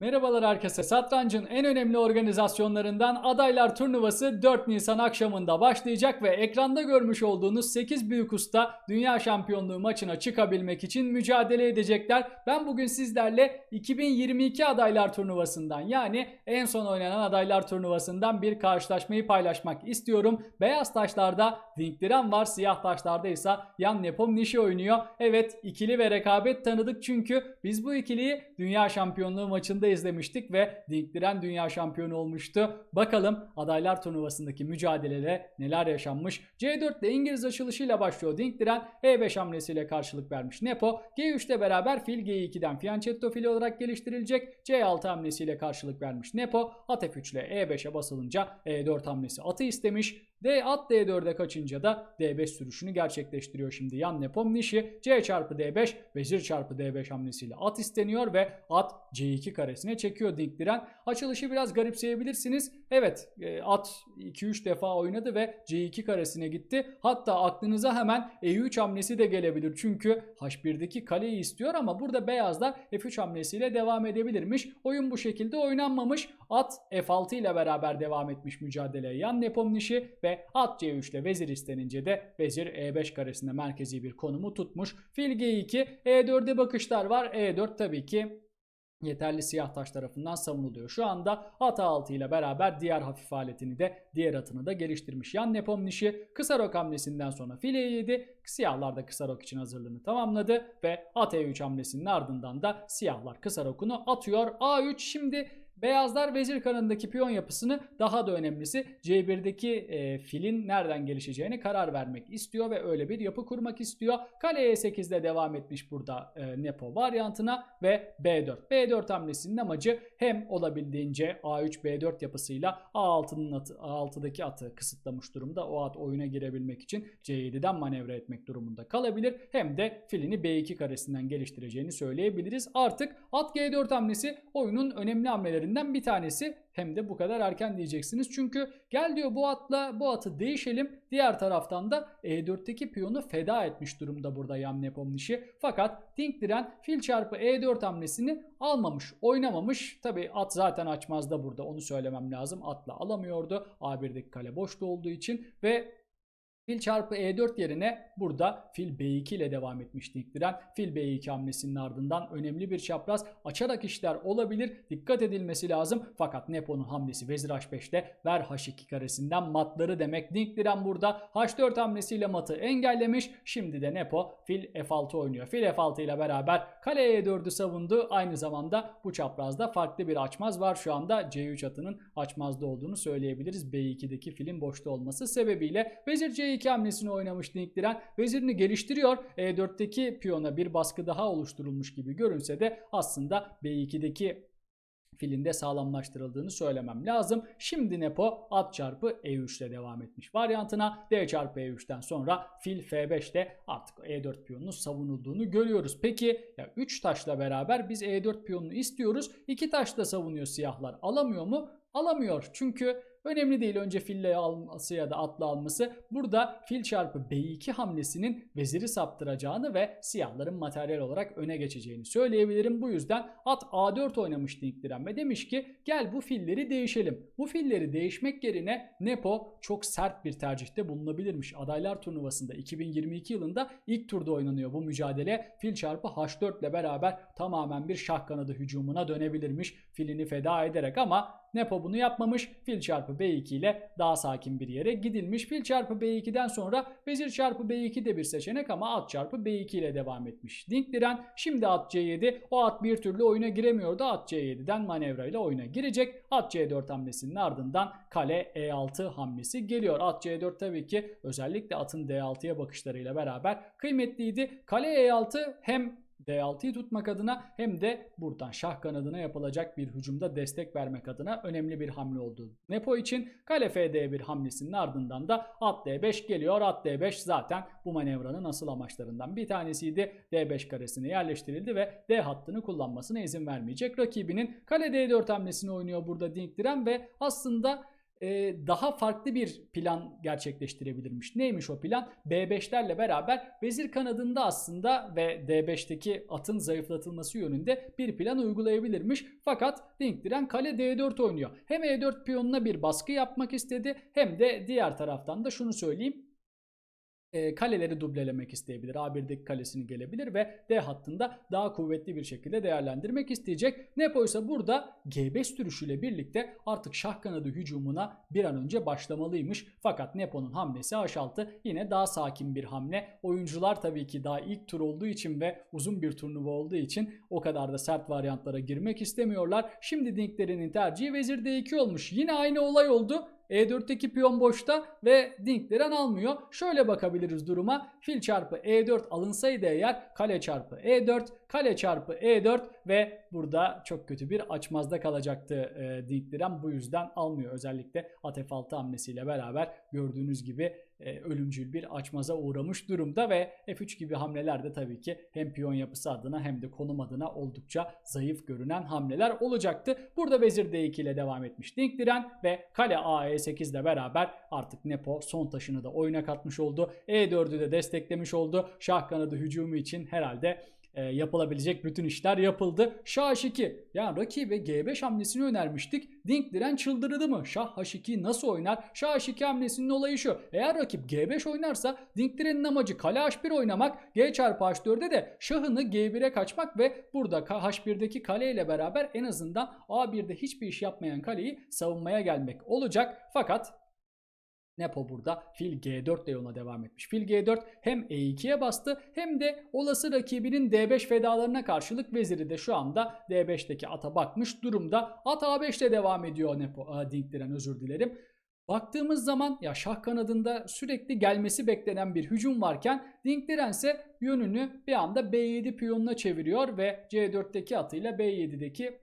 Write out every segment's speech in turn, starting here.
Merhabalar herkese. Satrancın en önemli organizasyonlarından adaylar turnuvası 4 Nisan akşamında başlayacak ve ekranda görmüş olduğunuz 8 büyük usta dünya şampiyonluğu maçına çıkabilmek için mücadele edecekler. Ben bugün sizlerle 2022 adaylar turnuvasından yani en son oynanan adaylar turnuvasından bir karşılaşmayı paylaşmak istiyorum. Beyaz taşlarda Dinkliren var, siyah taşlarda ise Yan Nepomniachtchi oynuyor. Evet ikili ve rekabet tanıdık çünkü biz bu ikiliyi dünya şampiyonluğu maçında izlemiştik ve Dinkliren dünya şampiyonu olmuştu. Bakalım adaylar turnuvasındaki mücadelede neler yaşanmış. C4'te İngiliz açılışıyla başlıyor Dinkliren. E5 hamlesiyle karşılık vermiş Nepo. G3'te beraber fil G2'den Fianchetto fili olarak geliştirilecek. C6 hamlesiyle karşılık vermiş Nepo. At F3 ile E5'e basılınca E4 hamlesi atı istemiş. D at D4'e kaçınca da D5 sürüşünü gerçekleştiriyor şimdi Yan Nepomniachtchi. C çarpı D5 vezir çarpı D5 hamlesiyle at isteniyor ve at C2 karesine çekiyor Dinkliren. Açılışı biraz garipseyebilirsiniz. Evet e, at 2-3 defa oynadı ve C2 karesine gitti. Hatta aklınıza hemen E3 hamlesi de gelebilir. Çünkü H1'deki kaleyi istiyor ama burada beyazlar F3 hamlesiyle devam edebilirmiş. Oyun bu şekilde oynanmamış. At F6 ile beraber devam etmiş mücadeleye Yan Nepomniachtchi ve at C3 ile vezir istenince de vezir E5 karesinde merkezi bir konumu tutmuş. Fil G2, E4'e bakışlar var. E4 tabii ki yeterli siyah taş tarafından savunuluyor. Şu anda at A6 ile beraber diğer hafif aletini de diğer atını da geliştirmiş. Yan Nepomniachtchi kısa rok hamlesinden sonra file E7 siyahlar da kısa rok için hazırlığını tamamladı ve at E3 hamlesinin ardından da siyahlar kısa rokunu atıyor. A3 şimdi Beyazlar vezir kanadındaki piyon yapısını daha da önemlisi C1'deki e, filin nereden gelişeceğine karar vermek istiyor ve öyle bir yapı kurmak istiyor. Kale E8'de devam etmiş burada e, Nepo varyantına ve B4. B4 hamlesinin amacı hem olabildiğince A3 B4 yapısıyla A6'nın atı, A6'daki atı kısıtlamış durumda. O at oyuna girebilmek için C7'den manevra etmek durumunda kalabilir. Hem de filini B2 karesinden geliştireceğini söyleyebiliriz. Artık at G4 hamlesi oyunun önemli hamlelerinden bir tanesi hem de bu kadar erken diyeceksiniz. Çünkü gel diyor bu atla bu atı değişelim. Diğer taraftan da E4'teki piyonu feda etmiş durumda burada Yan Nepomniachtchi. Fakat Dinkliren fil çarpı E4 hamlesini almamış, oynamamış. Tabi at zaten açmazda burada onu söylemem lazım. Atla alamıyordu. A1'deki kale boşta olduğu için ve Fil çarpı E4 yerine burada fil B2 ile devam etmiş Dinkliren. Fil B2 hamlesinin ardından önemli bir çapraz açarak işler olabilir. Dikkat edilmesi lazım. Fakat Nepo'nun hamlesi vezir H5'te ver H2 karesinden matları demek. Dinkliren burada H4 hamlesiyle matı engellemiş. Şimdi de Nepo fil F6 oynuyor. Fil F6 ile beraber kale E4'ü savundu. Aynı zamanda bu çaprazda farklı bir açmaz var. Şu anda C3 atının açmazda olduğunu söyleyebiliriz. B2'deki filin boşta olması sebebiyle vezir C2 hamlesini oynamış Dinkliren. Vezirini geliştiriyor. E4'teki piyona bir baskı daha oluşturulmuş gibi görünse de aslında B2'deki filinde sağlamlaştırıldığını söylemem lazım. Şimdi Nepo at çarpı E3 ile devam etmiş varyantına. D çarpı E3'ten sonra fil F5'te artık E4 piyonunun savunulduğunu görüyoruz. Peki ya 3 taşla beraber biz E4 piyonunu istiyoruz. 2 taşla savunuyor siyahlar. Alamıyor mu? Alamıyor. Çünkü Önemli değil önce fille alması ya da atla alması. Burada fil çarpı B2 hamlesinin veziri saptıracağını ve siyahların materyal olarak öne geçeceğini söyleyebilirim. Bu yüzden at A4 oynamış Dinkliren ve demiş ki gel bu filleri değişelim. Bu filleri değişmek yerine Nepo çok sert bir tercihte bulunabilirmiş. Adaylar turnuvasında 2022 yılında ilk turda oynanıyor bu mücadele. Fil çarpı H4 ile beraber tamamen bir şah kanadı hücumuna dönebilirmiş. Filini feda ederek ama Nepo bunu yapmamış. Fil çarpı B2 ile daha sakin bir yere gidilmiş. Fil çarpı B2'den sonra vezir çarpı B2 de bir seçenek ama at çarpı B2 ile devam etmiş. Dinkliren şimdi at C7. O at bir türlü oyuna giremiyordu. At C7'den manevra ile oyuna girecek. At C4 hamlesinin ardından kale E6 hamlesi geliyor. At C4 tabii ki özellikle atın D6'ya bakışlarıyla beraber kıymetliydi. Kale E6 hem D6'yı tutmak adına hem de buradan şah kanadına yapılacak bir hücumda destek vermek adına önemli bir hamle oldu. Nepo için kale FD1 hamlesinin ardından da at D5 geliyor. At D5 zaten bu manevranın asıl amaçlarından bir tanesiydi. D5 karesine yerleştirildi ve D hattını kullanmasına izin vermeyecek. Rakibinin kale D4 hamlesini oynuyor burada Dinkliren ve aslında daha farklı bir plan gerçekleştirebilirmiş. Neymiş o plan? B5'lerle beraber vezir kanadında aslında ve D5'teki atın zayıflatılması yönünde bir plan uygulayabilirmiş. Fakat Dinkdiren kale D4 oynuyor. Hem E4 piyonuna bir baskı yapmak istedi hem de diğer taraftan da şunu söyleyeyim e, kaleleri dublelemek isteyebilir. A1'deki kalesini gelebilir ve D hattında daha kuvvetli bir şekilde değerlendirmek isteyecek. Nepo ise burada G5 sürüşüyle birlikte artık şah kanadı hücumuna bir an önce başlamalıymış. Fakat Nepo'nun hamlesi H6 yine daha sakin bir hamle. Oyuncular tabii ki daha ilk tur olduğu için ve uzun bir turnuva olduğu için o kadar da sert varyantlara girmek istemiyorlar. Şimdi Dinklerinin tercihi vezir D2 olmuş. Yine aynı olay oldu. E4'teki piyon boşta ve Dinkliren almıyor. Şöyle bakabiliriz duruma. Fil çarpı E4 alınsaydı eğer kale çarpı E4, kale çarpı E4 ve burada çok kötü bir açmazda kalacaktı e, Dinkliren. Bu yüzden almıyor. Özellikle at F6 hamlesiyle beraber gördüğünüz gibi e, ölümcül bir açmaza uğramış durumda ve F3 gibi hamleler de tabii ki hem piyon yapısı adına hem de konum adına oldukça zayıf görünen hamleler olacaktı. Burada vezir D2 ile devam etmiş Dinkliren ve kale A E8 ile beraber artık Nepo son taşını da oyuna katmış oldu. E4'ü de desteklemiş oldu. Şah kanadı hücumu için herhalde e, yapılabilecek bütün işler yapıldı. Şah H2. Yani rakibe G5 hamlesini önermiştik. Dink diren çıldırdı mı? Şah H2 nasıl oynar? Şah H2 hamlesinin olayı şu. Eğer rakip G5 oynarsa Dink direnin amacı kale H1 oynamak. G çarpı H4'de de şahını G1'e kaçmak ve burada H1'deki kale ile beraber en azından A1'de hiçbir iş yapmayan kaleyi savunmaya gelmek olacak. Fakat Nepo burada fil G4 ile yoluna devam etmiş. Fil G4 hem E2'ye bastı hem de olası rakibinin D5 fedalarına karşılık veziri de şu anda D5'teki ata bakmış durumda. At A5 ile devam ediyor Nepo. Aa, Dinkliren özür dilerim. Baktığımız zaman ya şah kanadında sürekli gelmesi beklenen bir hücum varken Dinkliren ise yönünü bir anda B7 piyonuna çeviriyor ve C4'teki atıyla B7'deki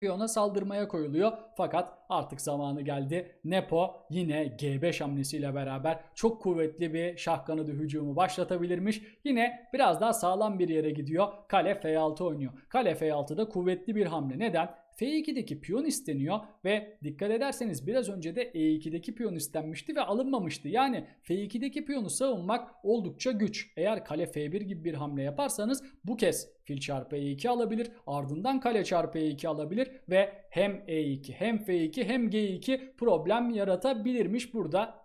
piyona saldırmaya koyuluyor. Fakat artık zamanı geldi. Nepo yine G5 hamlesiyle beraber çok kuvvetli bir şah kanadı hücumu başlatabilirmiş. Yine biraz daha sağlam bir yere gidiyor. Kale F6 oynuyor. Kale F6'da kuvvetli bir hamle. Neden? F2'deki piyon isteniyor ve dikkat ederseniz biraz önce de E2'deki piyon istenmişti ve alınmamıştı. Yani F2'deki piyonu savunmak oldukça güç. Eğer kale F1 gibi bir hamle yaparsanız bu kez fil çarpı E2 alabilir. Ardından kale çarpı E2 alabilir ve hem E2 hem F2 hem G2 problem yaratabilirmiş burada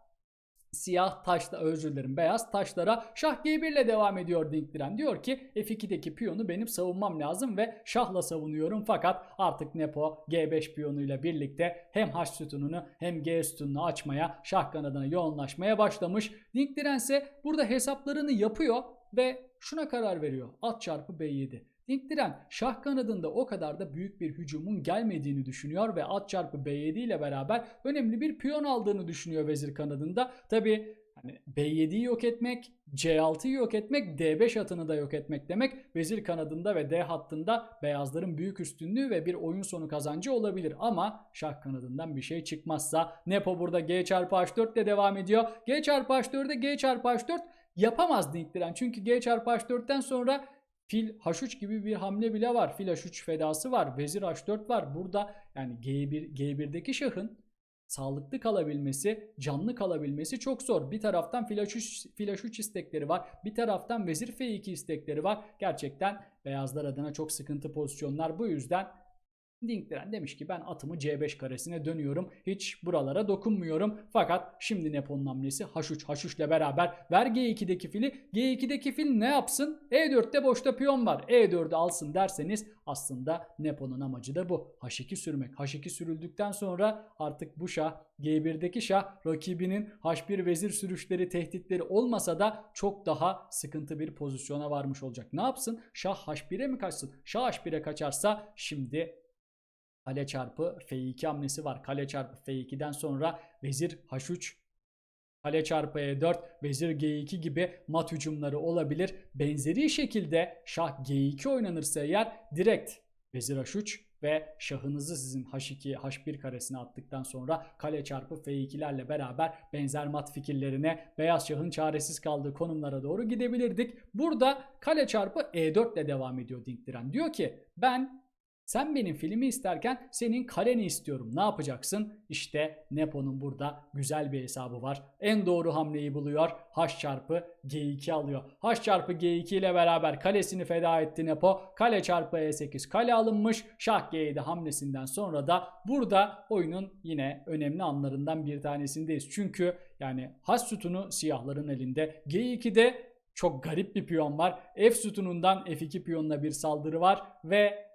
siyah taşla özür dilerim beyaz taşlara şah G1 ile devam ediyor Dinkdiren. Diyor ki F2'deki piyonu benim savunmam lazım ve şahla savunuyorum fakat artık Nepo G5 piyonuyla birlikte hem H sütununu hem G sütununu açmaya şah kanadına yoğunlaşmaya başlamış. Dinkdiren ise burada hesaplarını yapıyor ve şuna karar veriyor. At çarpı B7. Dinkdiren şah kanadında o kadar da büyük bir hücumun gelmediğini düşünüyor ve at çarpı B7 ile beraber önemli bir piyon aldığını düşünüyor vezir kanadında. Tabi hani B7'yi yok etmek, C6'yı yok etmek, D5 atını da yok etmek demek. Vezir kanadında ve D hattında beyazların büyük üstünlüğü ve bir oyun sonu kazancı olabilir. Ama şah kanadından bir şey çıkmazsa Nepo burada G çarpı H4 ile devam ediyor. G çarpı H4'e G çarpı H4 yapamaz Dinkdiren. Çünkü G çarpı H4'ten sonra Fil H3 gibi bir hamle bile var. Fil H3 fedası var. Vezir H4 var. Burada yani G1 G1'deki şahın sağlıklı kalabilmesi, canlı kalabilmesi çok zor. Bir taraftan fil H3, fil H3 istekleri var. Bir taraftan vezir F2 istekleri var. Gerçekten beyazlar adına çok sıkıntı pozisyonlar. Bu yüzden Dinkdiren demiş ki ben atımı C5 karesine dönüyorum. Hiç buralara dokunmuyorum. Fakat şimdi Nepo'nun hamlesi H3. H3 ile beraber ver G2'deki fili. G2'deki fil ne yapsın? E4'te boşta piyon var. E4'ü alsın derseniz aslında Nepo'nun amacı da bu. H2 sürmek. H2 sürüldükten sonra artık bu şah G1'deki şah rakibinin H1 vezir sürüşleri tehditleri olmasa da çok daha sıkıntı bir pozisyona varmış olacak. Ne yapsın? Şah H1'e mi kaçsın? Şah H1'e kaçarsa şimdi Kale çarpı F2 hamlesi var. Kale çarpı F2'den sonra vezir H3 Kale çarpı E4, vezir G2 gibi mat hücumları olabilir. Benzeri şekilde şah G2 oynanırsa eğer direkt vezir H3 ve şahınızı sizin H2, H1 karesine attıktan sonra kale çarpı F2'lerle beraber benzer mat fikirlerine beyaz şahın çaresiz kaldığı konumlara doğru gidebilirdik. Burada kale çarpı E4 ile devam ediyor Dinkdiren. Diyor ki ben Sen benim filmi isterken senin kaleni istiyorum. Ne yapacaksın? İşte Nepo'nun burada güzel bir hesabı var. En doğru hamleyi buluyor. H çarpı G2 alıyor. H çarpı G2 ile beraber kalesini feda etti Nepo. Kale çarpı E8 kale alınmış. Şah G7 hamlesinden sonra da burada oyunun yine önemli anlarından bir tanesindeyiz. Çünkü yani H sütunu siyahların elinde. G2'de çok garip bir piyon var. F sütunundan F2 piyonuna bir saldırı var ve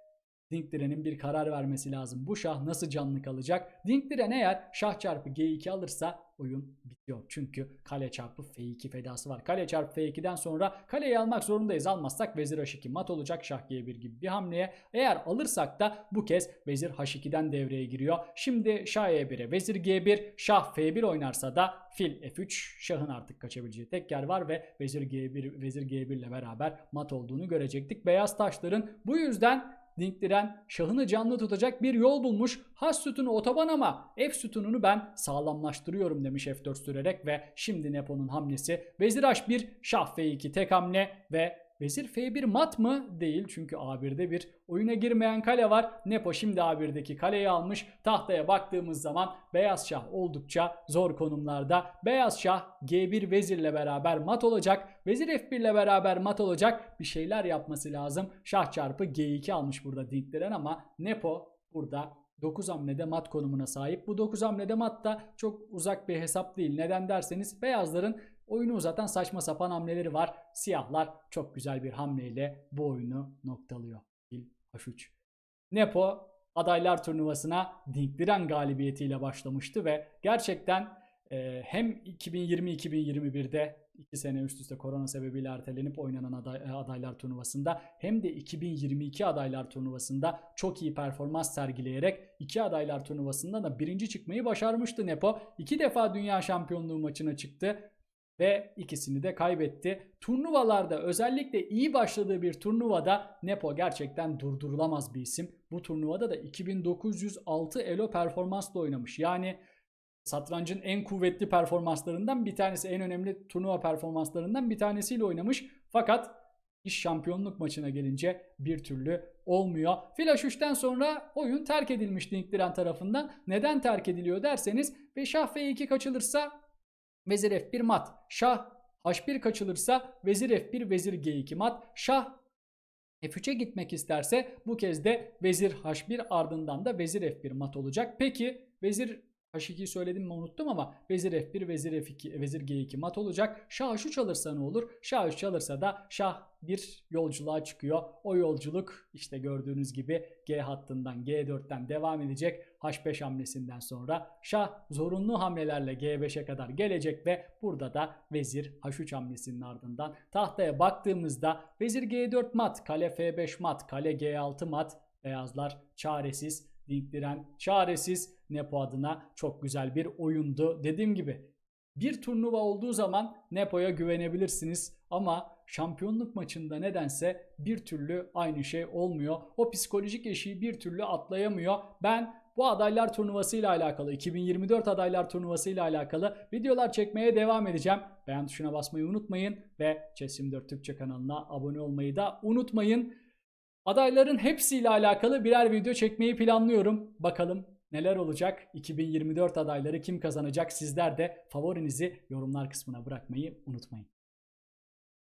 Dinkdiren'in bir karar vermesi lazım. Bu şah nasıl canlı kalacak? Dinkdiren eğer şah çarpı G2 alırsa oyun bitiyor. Çünkü kale çarpı F2 fedası var. Kale çarpı F2'den sonra kaleyi almak zorundayız. Almazsak vezir H2 mat olacak şah G1 gibi bir hamleye. Eğer alırsak da bu kez vezir H2'den devreye giriyor. Şimdi şah E1'e vezir G1 şah F1 oynarsa da fil F3 şahın artık kaçabileceği tek yer var ve vezir G1 vezir G1 ile beraber mat olduğunu görecektik. Beyaz taşların bu yüzden Dinkdiren şahını canlı tutacak bir yol bulmuş. Has sütunu otoban ama F sütununu ben sağlamlaştırıyorum demiş F4 sürerek ve şimdi Nepo'nun hamlesi Vezir H1 Şah F2 tek hamle ve Vezir F1 mat mı? Değil çünkü A1'de bir oyuna girmeyen kale var. Nepo şimdi A1'deki kaleyi almış. Tahtaya baktığımız zaman Beyaz Şah oldukça zor konumlarda. Beyaz Şah G1 vezirle beraber mat olacak. Vezir F1 ile beraber mat olacak. Bir şeyler yapması lazım. Şah çarpı G2 almış burada Dinkdiren ama Nepo burada 9 hamlede mat konumuna sahip. Bu 9 hamlede mat da çok uzak bir hesap değil. Neden derseniz beyazların oyunu uzatan saçma sapan hamleleri var. Siyahlar çok güzel bir hamleyle bu oyunu noktalıyor. Fil H3. Nepo adaylar turnuvasına Dinkdiren galibiyetiyle başlamıştı ve gerçekten e, hem 2020-2021'de 2 sene üst üste korona sebebiyle ertelenip oynanan aday, e, adaylar turnuvasında hem de 2022 adaylar turnuvasında çok iyi performans sergileyerek iki adaylar turnuvasında da birinci çıkmayı başarmıştı Nepo. İki defa dünya şampiyonluğu maçına çıktı ve ikisini de kaybetti. Turnuvalarda özellikle iyi başladığı bir turnuvada Nepo gerçekten durdurulamaz bir isim. Bu turnuvada da 2906 elo performansla oynamış. Yani satrancın en kuvvetli performanslarından bir tanesi, en önemli turnuva performanslarından bir tanesiyle oynamış. Fakat iş şampiyonluk maçına gelince bir türlü olmuyor. Flash 3'ten sonra oyun terk edilmiş Dinkdiren tarafından. Neden terk ediliyor derseniz ve şah F2 kaçılırsa vezir F1 mat. Şah H1 kaçılırsa vezir F1 vezir G2 mat. Şah F3'e gitmek isterse bu kez de vezir H1 ardından da vezir F1 mat olacak. Peki vezir H2'yi söyledim mi unuttum ama vezir F1 vezir F2 vezir G2 mat olacak. Şah H3 alırsa ne olur? Şah 3 alırsa da şah bir yolculuğa çıkıyor. O yolculuk işte gördüğünüz gibi G hattından G4'ten devam edecek. H5 hamlesinden sonra şah zorunlu hamlelerle G5'e kadar gelecek ve burada da vezir H3 hamlesinin ardından tahtaya baktığımızda vezir G4 mat, kale F5 mat, kale G6 mat, beyazlar çaresiz, Dinkdiren çaresiz Nepo adına çok güzel bir oyundu. Dediğim gibi bir turnuva olduğu zaman Nepo'ya güvenebilirsiniz ama şampiyonluk maçında nedense bir türlü aynı şey olmuyor. O psikolojik eşiği bir türlü atlayamıyor. Ben bu adaylar turnuvası ile alakalı 2024 adaylar turnuvası ile alakalı videolar çekmeye devam edeceğim. Beğen tuşuna basmayı unutmayın ve Chess24 Türkçe kanalına abone olmayı da unutmayın. Adayların hepsiyle alakalı birer video çekmeyi planlıyorum. Bakalım neler olacak? 2024 adayları kim kazanacak? Sizler de favorinizi yorumlar kısmına bırakmayı unutmayın.